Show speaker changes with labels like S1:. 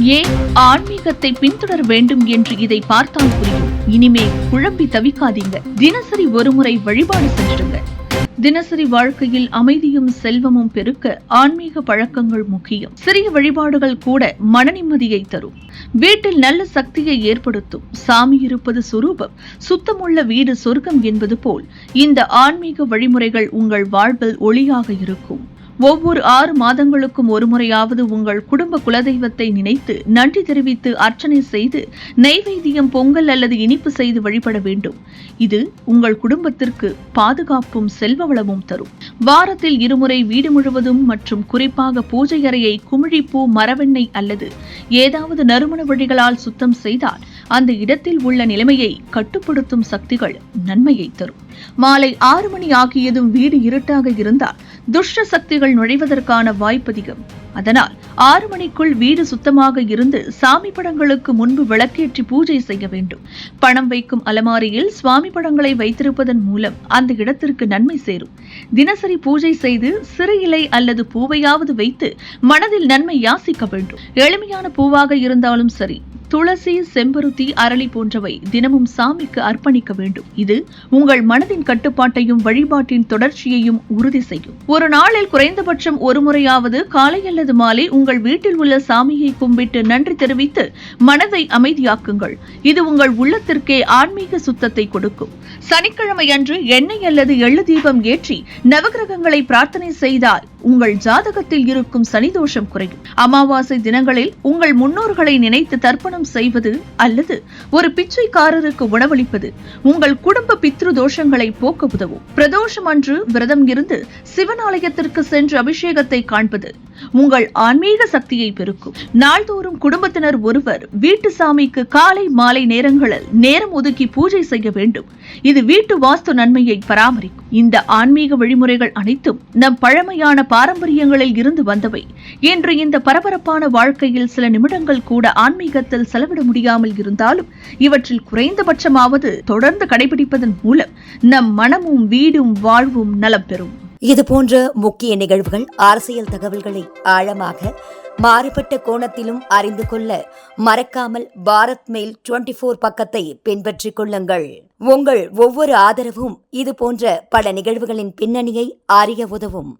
S1: ஏன் ஆன்மீகத்தை பின்தொடர வேண்டும் என்று இதை பார்த்தால் புரியும். இனிமே குழம்பி தவிக்காதீங்க. தினசரி ஒருமுறை வழிபாடு செஞ்சிடுங்க. தினசரி வாழ்க்கையில் அமைதியும் செல்வமும் பெருக்க ஆன்மீக பழக்கங்கள் முக்கியம். சிறிய வழிபாடுகள் கூட மன நிம்மதியை தரும். வீட்டில் நல்ல சக்தியை ஏற்படுத்தும். சாமி இருப்பது சுரூபம். சுத்தமுள்ள வீடு சொர்க்கம் என்பது போல் இந்த ஆன்மீக வழிமுறைகள் உங்கள் வாழ்வில் ஒளியாக இருக்கும். ஒவ்வொரு ஆறு மாதங்களுக்கும் ஒருமுறையாவது உங்கள் குடும்ப குலதெய்வத்தை நினைத்து நன்றி தெரிவித்து அர்ச்சனை செய்து நெய்வேத்தியம் பொங்கல் அல்லது இனிப்பு செய்து வழிபட வேண்டும். இது உங்கள் குடும்பத்திற்கு பாதுகாப்பும் செல்வ வளமும் தரும். வாரத்தில் இருமுறை வீடு முழுவதும் மற்றும் குறிப்பாக பூஜை அறையை குமிழிப்பூ மரவெண்ணெய் அல்லது ஏதாவது நறுமண வழிகளால் சுத்தம் செய்தால் அந்த இடத்தில் உள்ள நிலைமையை கட்டுப்படுத்தும் சக்திகள் நன்மையை தரும். மாலை ஆறு மணி ஆகியதும் வீடு இருட்டாக இருந்தால் துஷ்ட சக்திகள் நுழைவதற்கான வாய்ப்பதிகம் அதனால் ஆறு மணிக்குள் வீடு சுத்தமாக இருந்து சாமி படங்களுக்கு முன்பு விளக்கேற்றி பூஜை செய்ய வேண்டும். பணம் வைக்கும் அலமாரியில் சுவாமி படங்களை வைத்திருப்பதன் மூலம் அந்த இடத்திற்கு நன்மை சேரும். தினசரி பூஜை செய்து சிறு இலை அல்லது பூவையாவது வைத்து மனதில் நன்மை யாசிக்க வேண்டும். எளிமையான பூவாக இருந்தாலும் சரி துளசி செம்பருத்தி அரளி போன்றவை தினமும் சாமிக்கு அர்ப்பணிக்க வேண்டும். இது உங்கள் மனதின் கட்டுப்பாட்டையும் வழிபாட்டின் தொடர்ச்சியையும் உறுதி செய்யும். ஒரு நாளில் குறைந்தபட்சம் ஒரு முறையாவது காலை அல்லது மாலை உங்கள் வீட்டில் உள்ள சாமியை கும்பிட்டு நன்றி தெரிவித்து மனதை அமைதியாக்குங்கள். இது உங்கள் உள்ளத்திற்கே ஆன்மீக சுத்தத்தை கொடுக்கும். சனிக்கிழமை அன்று எண்ணெய் அல்லது எள்ளு தீபம் ஏற்றி நவகிரகங்களை பிரார்த்தனை செய்தால் உங்கள் ஜாதகத்தில் இருக்கும் சனிதோஷம் குறையும். அமாவாசை தினங்களில் உங்கள் முன்னோர்களை நினைத்து தர்ப்பணம் செய்வது அல்லது ஒரு பிச்சைக்காரருக்கு உணவளிப்பது உங்கள் குடும்ப பித்ரு தோஷங்களை போக்க உதவும். பிரதோஷம் அன்று விரதம் இருந்து சிவன் ஆலயத்திற்கு சென்று அபிஷேகத்தை காண்பது உங்கள் ஆன்மீக சக்தியை பெருக்கும். நாள்தோறும் குடும்பத்தினர் ஒருவர் வீட்டு சாமிக்கு காலை மாலை நேரங்களில் நேரம் ஒதுக்கி பூஜை செய்ய வேண்டும். இது வீட்டு வாஸ்து நன்மையை பராமரிக்கும். இந்த ஆன்மீக வழிமுறைகள் அனைத்தும் நம் பழமையான பாரம்பரியங்களில் இருந்து வந்தவை. இன்று இந்த பரபரப்பான வாழ்க்கையில் சில நிமிடங்கள் கூட ஆன்மீகத்தில் செலவிட முடியாமல் இருந்தாலும் இவற்றில் குறைந்தபட்சமாவது தொடர்ந்து கடைபிடிப்பதன் மூலம் நம் மனமும் வீடும் வாழ்வும் நலம் பெறும்.
S2: இது போன்ற முக்கிய நிகழ்வுகள் அரசியல் தகவல்களை ஆழமாக மாறுபட்ட கோணத்திலும் அறிந்து கொள்ள மறக்காமல் பாரத் மெயில் டுவெண்டி போர் பக்கத்தை பின்பற்றிக் கொள்ளுங்கள். உங்கள் ஒவ்வொரு ஆதரவும் இது போன்ற பல நிகழ்வுகளின் பின்னணியை அறிய உதவும்.